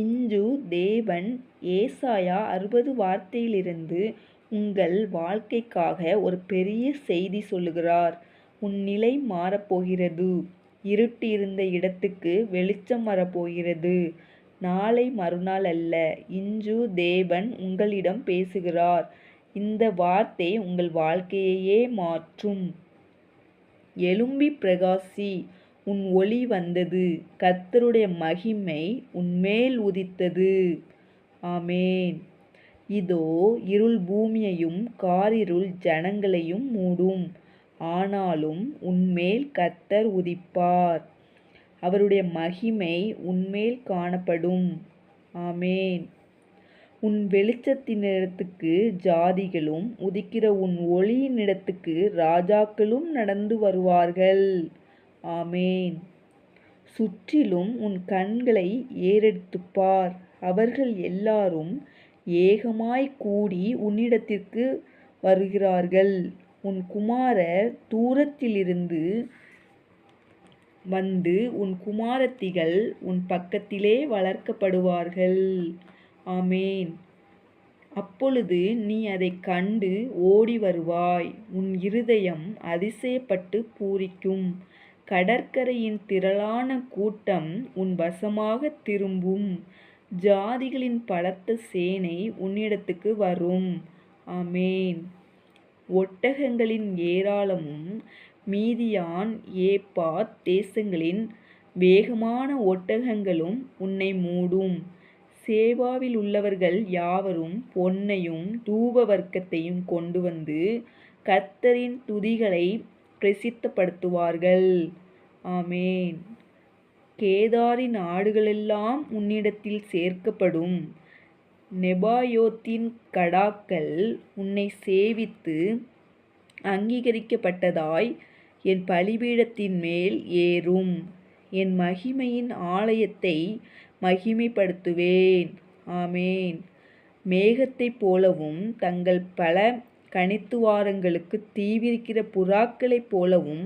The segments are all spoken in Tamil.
இன்று தேவன் ஏசாயா அறுபது வார்த்தையிலிருந்து உங்கள் வாழ்க்கைக்காக ஒரு பெரிய செய்தி சொல்லுகிறார். உன் நிலை மாறப்போகிறது. இருட்டு இருந்த இடத்துக்கு வெளிச்சம் வரப்போகிறது. நாளை மறுநாள் அல்ல இன்று தேவன் உங்களிடம் பேசுகிறார். இந்த வார்த்தை உங்கள் வாழ்க்கையையே மாற்றும். எலும்பி பிரகாசி உன் ஒளி வந்தது. கர்த்தருடைய மகிமை உன்மேல் உதித்தது. ஆமேன் இதோ இருள் பூமியையும் காரிருள் ஜனங்களையும் மூடும். ஆனாலும் உன்மேல் கர்த்தர் உதிப்பார். அவருடைய மகிமை உன்மேல் காணப்படும். ஆமேன் உன் வெளிச்சத்தினிடத்துக்கு ஜாதிகளும் உதிக்கிற உன் ஒளியினிடத்துக்கு ராஜாக்களும் நடந்து வருவார்கள். ஆமேன் சுற்றிலும் உன் கண்களை ஏறெடுத்துப்பார் அவர்கள் எல்லாரும் ஏகமாய்க் கூடி உன்னிடத்திற்கு வருகிறார்கள். உன் குமாரர் தூரத்திலிருந்து வந்து உன் குமாரத்திகள் உன் பக்கத்திலே வளர்க்கப்படுவார்கள். ஆமேன் அப்பொழுது நீ அதைக் கண்டு ஓடி வருவாய். உன் இருதயம் அதிசயப்பட்டு பூரிக்கும். கடற்கரையின் திரளான கூட்டம் உன் வசமாகத் திரும்பும். ஜாதிகளின் பலத்த சேனை உன்னிடத்துக்கு வரும். அமேன் ஒட்டகங்களின் ஏராளமும் மீதியான் ஏப்பாத் தேசங்களின் வேகமான ஒட்டகங்களும் உன்னை மூடும். சேவாவில் உள்ளவர்கள் யாவரும் பொன்னையும் தூபவர்க்கத்தையும் கொண்டுவந்து கர்த்தரின் துதிகளை பிரசித்தப்படுத்துவார்கள். ஆமேன் கேதாரின் ஆடுகளெல்லாம் உன்னிடத்தில் சேர்க்கப்படும். நெபாயோத்தின் கடாக்கள் உன்னை சேவித்து அங்கீகரிக்கப்பட்டதாய் என் பலிபீடத்தின் மேல் ஏறும். என் மகிமையின் ஆலயத்தை மகிமைப்படுத்துவேன். ஆமேன் மேகத்தைப் போலவும் தங்கள் பல கணித்துவாரங்களுக்கு தீவிரிக்கிற புறாக்களைப் போலவும்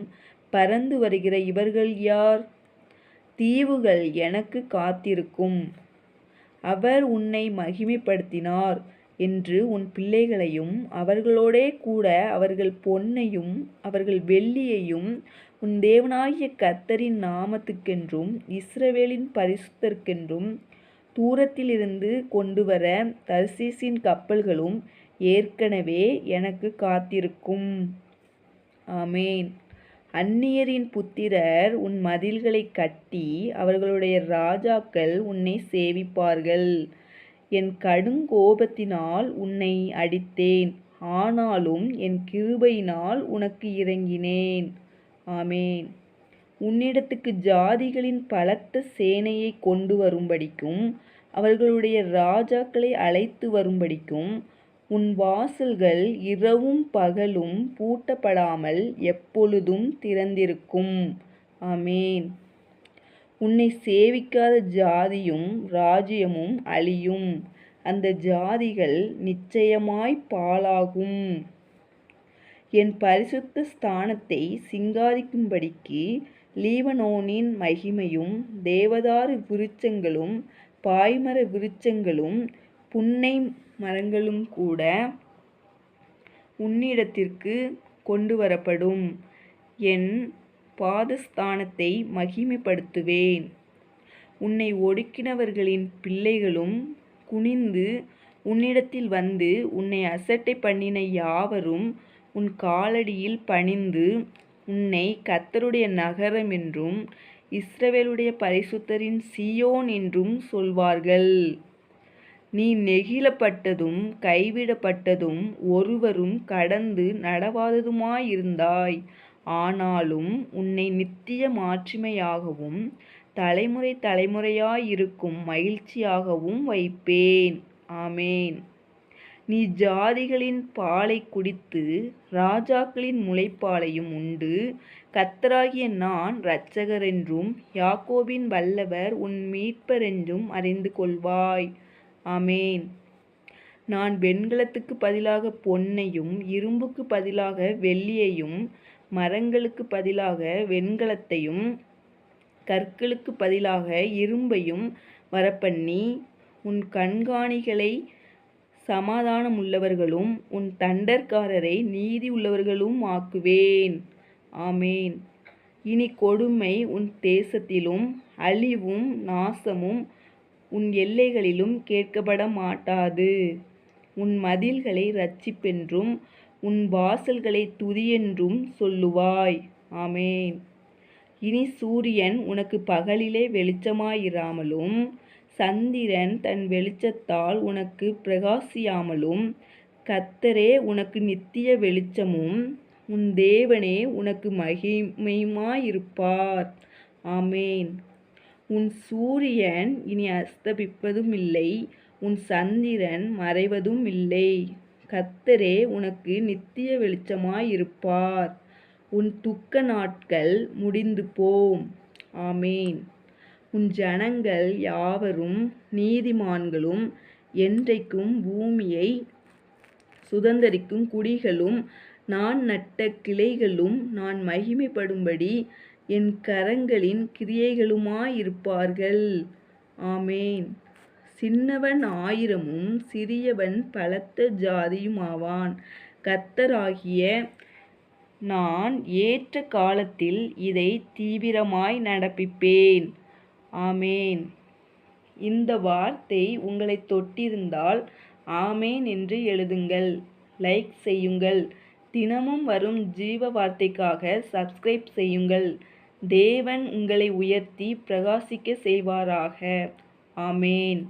பறந்து வருகிற இவர்கள் யார்? தீவுகள் எனக்கு காத்திருக்கும். அவர் உன்னை மகிமைப்படுத்தினார் என்று உன் பிள்ளைகளையும் அவர்களோடே கூட அவர்கள் பொன்னையும் அவர்கள் வெள்ளியையும் உன் தேவனாகிய கத்தரின் நாமத்துக்கென்றும் இஸ்ரவேலின் பரிசுத்தருக்கென்றும் தூரத்திலிருந்து கொண்டுவர தர்சீசின் கப்பல்களும் ஏற்கனவே எனக்கு காத்திருக்கும். ஆமேன் அந்நியரின் புத்திரர் உன் மதில்களை கட்டி அவர்களுடைய ராஜாக்கள் உன்னை சேவிப்பார்கள். என் கடுங்கோபத்தினால் உன்னை அடித்தேன். ஆனாலும் என் கிருபையினால் உனக்கு இறங்கினேன் ஆமேன் உன்னிடத்துக்கு ஜாதிகளின் பலத்த சேனையைக் கொண்டுவரும்படிக்கும் அவர்களுடைய ராஜாக்களை அழைத்து வரும்படிக்கும் உன் வாசல்கள் இரவும் பகலும் பூட்டப்படாமல் எப்பொழுதும் திறந்திருக்கும். ஆமென். உன்னை சேவிக்காத ஜாதியும் ராஜ்யமும் அழியும். அந்த ஜாதிகள் நிச்சயமாய்ப் பாழாகும். என் பரிசுத்த ஸ்தானத்தை சிங்காரிக்கும்படிக்கு லீவனோனின் மகிமையும் தேவதாரு விருட்சங்களும் பாய்மர விருட்சங்களும் புன்னை மரங்களும் கூட உன்னிடத்திற்கு கொண்டு வரப்படும் என் பாதஸ்தானத்தை மகிமைப்படுத்துவேன். உன்னை ஒடுக்கினவர்களின் பிள்ளைகளும் குனிந்து உன்னிடத்தில் வந்து உன்னை அசட்டை பண்ணின யாவரும் உன் காலடியில் பணிந்து உன்னை கத்தருடைய நகரம் என்றும் இஸ்ரவேலுடைய பரிசுத்தரின் சியோன் என்றும் சொல்வார்கள். நீ நெகிழப்பட்டதும் கைவிடப்பட்டதும் ஒருவரும் கடந்து நடவாததுமாயிருந்தாய். ஆனாலும் உன்னை நித்திய மாட்சிமையாகவும் தலைமுறை தலைமுறையாயிருக்கும் மகிழ்ச்சியாகவும் வைப்பேன். ஆமேன் நீ ஜாதிகளின் பாலை குடித்து ராஜாக்களின் முளைப்பாலையும் உண்டு கத்தராகிய நான் இரட்சகரென்றும் யாக்கோபின் வல்லவர் உன் மீட்பரென்றும் அறிந்து கொள்வாய். அமேன் நான் வெண்கலத்துக்கு பதிலாக பொன்னையும் இரும்புக்குப் பதிலாக வெள்ளியையும் மரங்களுக்குப் பதிலாக வெண்கலத்தையும் கற்களுக்கு பதிலாக இரும்பையும் வரப்பண்ணி உன் கண்காணிகளை சமாதானம் உள்ளவர்களும் உன் தண்டற்காரரை நீதியுள்ளவர்களும் ஆக்குவேன். ஆமேன் இனி கொடுமை உன் தேசத்திலும் அழிவும் நாசமும் உன் எல்லைகளிலும் கேட்கப்பட மாட்டாது. உன் மதில்களை இரட்சிப்பென்றும் உன் வாசல்களை துதியென்றும் சொல்லுவாய். ஆமேன் இனி சூரியன் உனக்கு பகலிலே வெளிச்சமாயிராமலும் சந்திரன் தன் வெளிச்சத்தால் உனக்கு பிரகாசியாமலும் கத்தரே உனக்கு நித்திய வெளிச்சமும் உன் தேவனே உனக்கு மகிமையுமாயிருப்பார். ஆமேன் உன் சூரியன் இனி அஸ்தபிப்பதும் இல்லை உன் சந்திரன் மறைவதும் இல்லை கத்தரே உனக்கு நித்திய வெளிச்சமாயிருப்பார். உன் துக்க நாட்கள் முடிந்து போம் ஆமேன். உன் ஜனங்கள் யாவரும் நீதிமான்களும் என்றைக்கும் பூமியை சுதந்தரிக்கும் குடிகளும் நான் நட்ட கிளைகளும் நான் மகிமைப்படும்படி என் கரங்களின் கிரியைகளுமாயிருப்பார்கள். ஆமேன் சின்னவன் ஆயிரமும் சிறியவன் பலத்த ஜாதியுமாவான். கர்த்தராகிய நான் ஏற்ற காலத்தில் இதை தீவிரமாய் நடப்பிப்பேன். ஆமேன் இந்த வார்த்தை உங்களைத் தொட்டிருந்தால் ஆமேன் என்று எழுதுங்கள். லைக் செய்யுங்கள். தினமும் வரும் ஜீவ வார்த்தைக்காக சப்ஸ்கிரைப் செய்யுங்கள். தேவன் உங்களை உயர்த்தி பிரகாசிக்க செய்வாராக. ஆமேன்